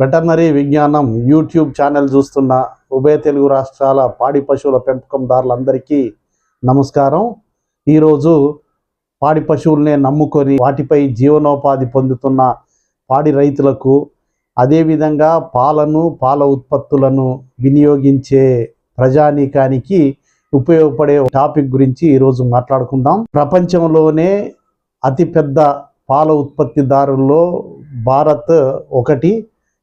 Veterinary విజ్ఞానం YouTube channel చూస్తున్న ఉభయ తెలుగు రాష్ట్రాల పాడి పశువుల పెంపకందారులందరికీ నమస్కారం. ఈరోజు పాడి పశువులనే నమ్ముకొని వాటిపై జీవనోపాధి పొందుతున్న పాడి రైతులకు అదేవిధంగా పాలను పాల ఉత్పత్తులను వినియోగించే ప్రజానీకానికి ఉపయోగపడే టాపిక్ గురించి ఈరోజు మాట్లాడుకుందాం. ప్రపంచంలోనే అతిపెద్ద పాల ఉత్పత్తిదారుల్లో భారత్ ఒకటి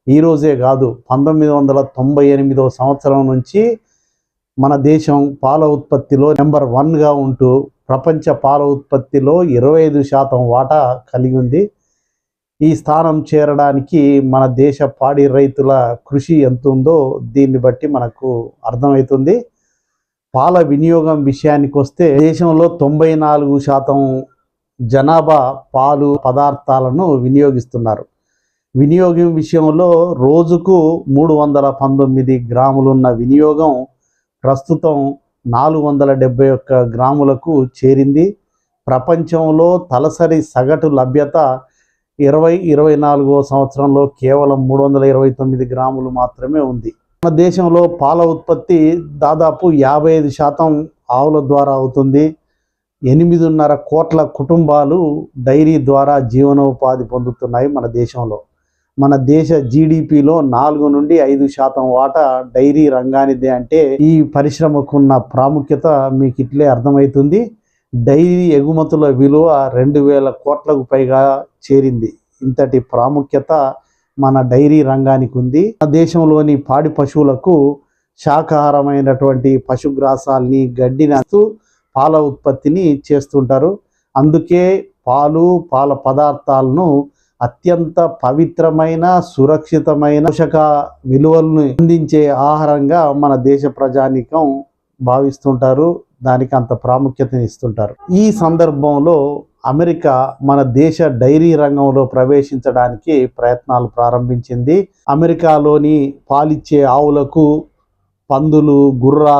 ఈరోజే కాదు పంతొమ్మిది వందల తొంభై ఎనిమిదవ సంవత్సరం నుంచి మన దేశం పాల ఉత్పత్తిలో నెంబర్ వన్గా ఉంటూ ప్రపంచ పాల ఉత్పత్తిలో ఇరవై ఐదు శాతం వాటా కలిగి ఉంది. ఈ స్థానం చేరడానికి మన దేశ పాడి రైతుల కృషి ఎంత ఉందో దీన్ని బట్టి మనకు అర్థమవుతుంది. పాల వినియోగం విషయానికి వస్తే దేశంలో తొంభై నాలుగు శాతం జనాభా పాలు పదార్థాలను వినియోగిస్తున్నారు. వినియోగం విషయంలో రోజుకు మూడు వందల పంతొమ్మిది గ్రాములున్న వినియోగం ప్రస్తుతం నాలుగు వందల డెబ్బై ఒక్క గ్రాములకు చేరింది. ప్రపంచంలో తలసరి సగటు లభ్యత ఇరవై ఇరవై నాలుగో సంవత్సరంలో కేవలం మూడు వందల ఇరవై తొమ్మిది గ్రాములు మాత్రమే ఉంది. మన దేశంలో పాల ఉత్పత్తి దాదాపు యాభై ఐదు శాతం ఆవుల ద్వారా అవుతుంది. ఎనిమిదిన్నర కోట్ల కుటుంబాలు డైరీ ద్వారా జీవనోపాధి పొందుతున్నాయి మన దేశంలో. మన దేశ జీడిపిలో నాలుగు నుండి ఐదు శాతం వాటా డైరీ రంగానిదే అంటే ఈ పరిశ్రమకున్న ప్రాముఖ్యత మీకు ఇట్లే అర్థమవుతుంది. డైరీ ఎగుమతుల విలువ రెండు వేల కోట్లకు పైగా చేరింది. ఇంతటి ప్రాముఖ్యత మన డైరీ రంగానికి ఉంది. మన దేశంలోని పాడి పశువులకు శాకాహారమైనటువంటి పశుగ్రాసాల్ని గడ్డిని పాల ఉత్పత్తిని చేస్తుంటారు. అందుకే పాలు పాల పదార్థాలను అత్యంత పవిత్రమైన సురక్షితమైన పోషక విలువలను అందించే ఆహారంగా మన దేశ ప్రజానికం భావిస్తుంటారు. దానికి అంత ప్రాముఖ్యతని ఇస్తుంటారు. ఈ సందర్భంలో అమెరికా మన దేశ డైరీ రంగంలో ప్రవేశించడానికి ప్రయత్నాలు ప్రారంభించింది. అమెరికాలోని పాలిచ్చే ఆవులకు పందులు గుర్రా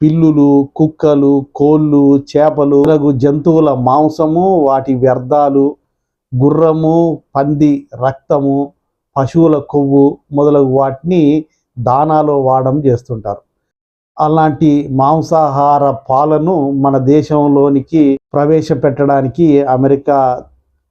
పిల్లులు కుక్కలు కోళ్ళు చేపలు జంతువుల మాంసము వాటి వ్యర్థాలు గుర్రము పంది రక్తము పశువుల కొవ్వు మొదలగు వాటిని దానాలో వాడడం చేస్తుంటారు. అలాంటి మాంసాహార పాలను మన దేశంలోనికి ప్రవేశపెట్టడానికి అమెరికా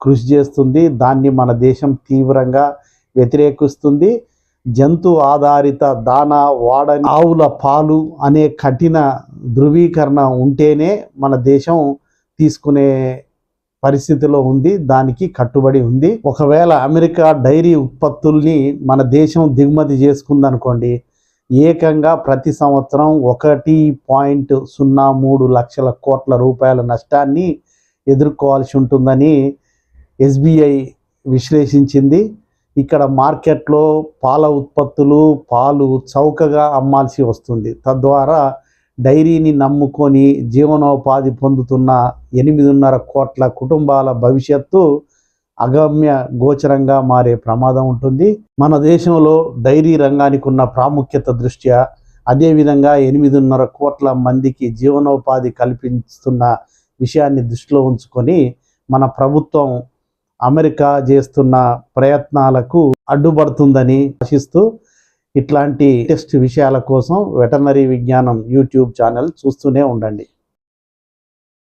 కృషి చేస్తుంది. దాన్ని మన దేశం తీవ్రంగా వ్యతిరేకిస్తుంది. జంతు ఆధారిత దానా వాడని ఆవుల పాలు అనే కఠిన ధృవీకరణ ఉంటేనే మన దేశం తీసుకునే పరిస్థితిలో ఉంది దానికి కట్టుబడి ఉంది. ఒకవేళ అమెరికా డైరీ ఉత్పత్తుల్ని మన దేశం దిగుమతి చేసుకుందనుకోండి ఏకంగా ప్రతి సంవత్సరం ఒకటి పాయింట్ సున్నా మూడు లక్షల కోట్ల రూపాయల నష్టాన్ని ఎదుర్కోవాల్సి ఉంటుందని ఎస్బీఐ విశ్లేషించింది. ఇక్కడ మార్కెట్లో పాల ఉత్పత్తులు పాలు చౌకగా అమ్మాల్సి వస్తుంది. తద్వారా డైరీని నమ్ముకొని జీవనోపాధి పొందుతున్న ఎనిమిదిన్నర కోట్ల కుటుంబాల భవిష్యత్తు అగమ్య గోచరంగా మారే ప్రమాదం ఉంటుంది. మన దేశంలో డైరీ రంగానికి ఉన్న ప్రాముఖ్యత దృష్ట్యా అదేవిధంగా ఎనిమిదిన్నర కోట్ల మందికి జీవనోపాధి కల్పిస్తున్న విషయాన్ని దృష్టిలో ఉంచుకొని మన ప్రభుత్వం అమెరికా చేస్తున్న ప్రయత్నాలకు అడ్డుపడుతుందని ఆశిస్తూ ఇట్లాంటి టెస్ట్ విషయాల కోసం వెటర్నరీ విజ్ఞానం యూట్యూబ్ ఛానల్ చూస్తూనే ఉండండి.